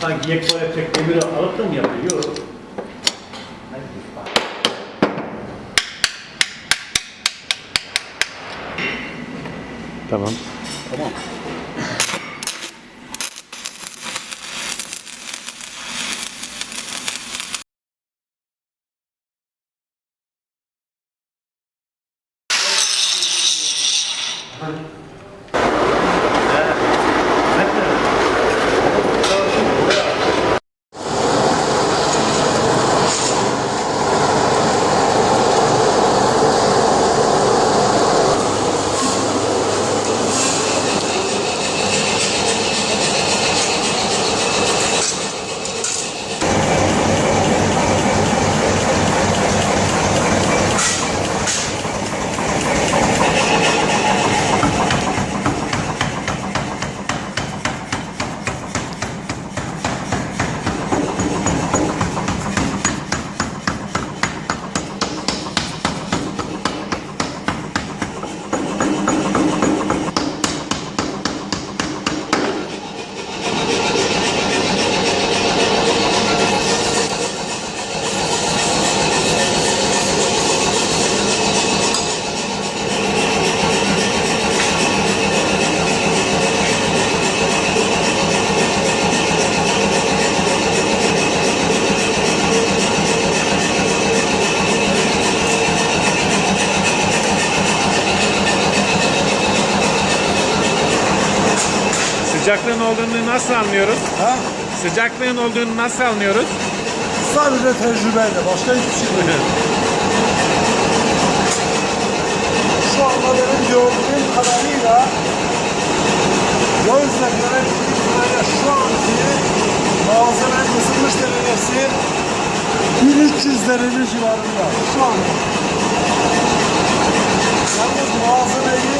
Sanki yek koyacak demiri alıp da mı yapıyor? Yok. Tamam. Tamam. Sıcaklığın olduğunu nasıl anlıyoruz? Ha? Sıcaklığın olduğunu nasıl anlıyoruz? Sadece tecrübeyle, başka hiçbir şey değil. Şu anda benim gördüğüm kadarıyla gözle görebildiğim kadarıyla şu anki malzemenin ısınmış derecesi 1300 derece civarında. Şu anda. Yalnız malzemeyi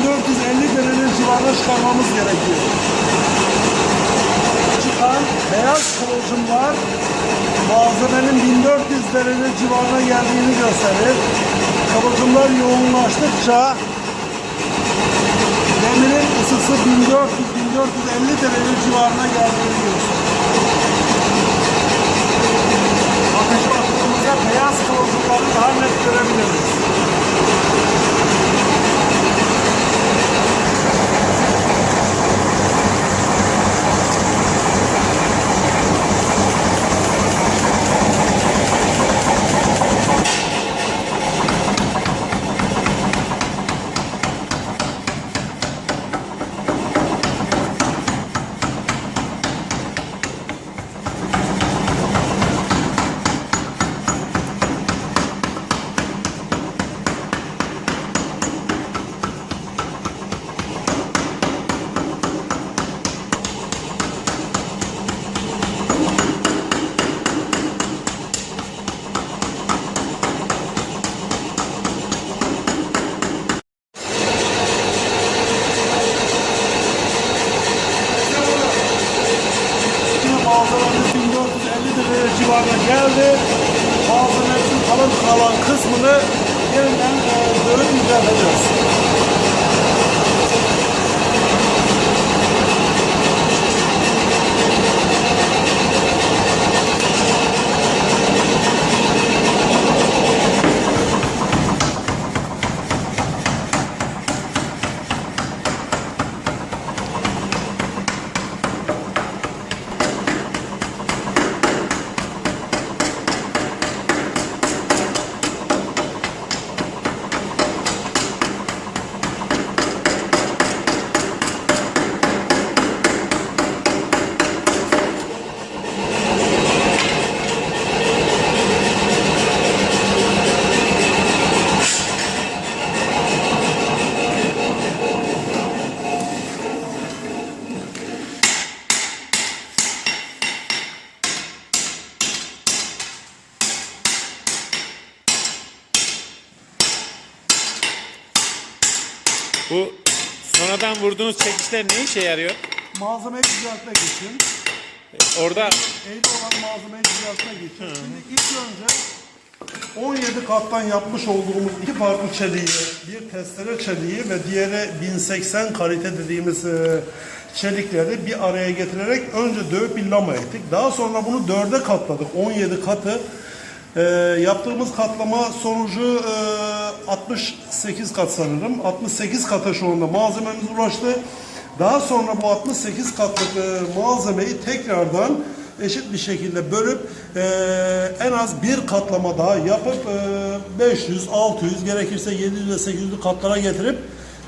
1450 derece civarında çıkarmamız gerekiyor. Çıkan beyaz kıvılcımlar malzemenin 1400 derece civarına geldiğini gösterir. Kıvılcımlar yoğunlaştıkça demirin ısısı 1400-1450 derece civarına geldiğini gösterir. Ateşe attığımızda beyaz kıvılcımları daha net görebiliriz. Kalan kısmını yeniden e, bölüp düzelteceğiz. Bu sonradan vurduğunuz çekişler ne işe yarıyor? Malzemeyi düzeltmek için, Orada eğri olan malzemeyi düzeltmek için. Şimdi ilk önce 17 kattan yapmış olduğumuz iki farklı çeliği, bir testere çeliği ve diğeri 1080 kalite dediğimiz e, çelikleri bir araya getirerek önce dövüp bir lama ettik. Daha sonra bunu dörde katladık. 17 katı e, yaptığımız katlama sonucu e, 68 kat sanırım. 68 kata şu anda malzememiz ulaştı. Daha sonra bu 68 katlık e, malzemeyi tekrardan eşit bir şekilde bölüp e, en az bir katlama daha yapıp e, 500, 600 gerekirse 700 ve 800 katlara getirip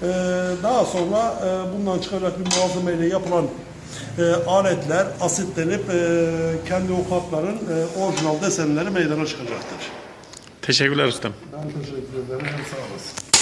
e, daha sonra e, bundan çıkacak bir malzemeyle yapılan e, aletler asitlenip e, kendi o katların e, orijinal desenleri meydana çıkacaktır. Teşekkürler ustam. Ben teşekkür ederim. Sağ olasın.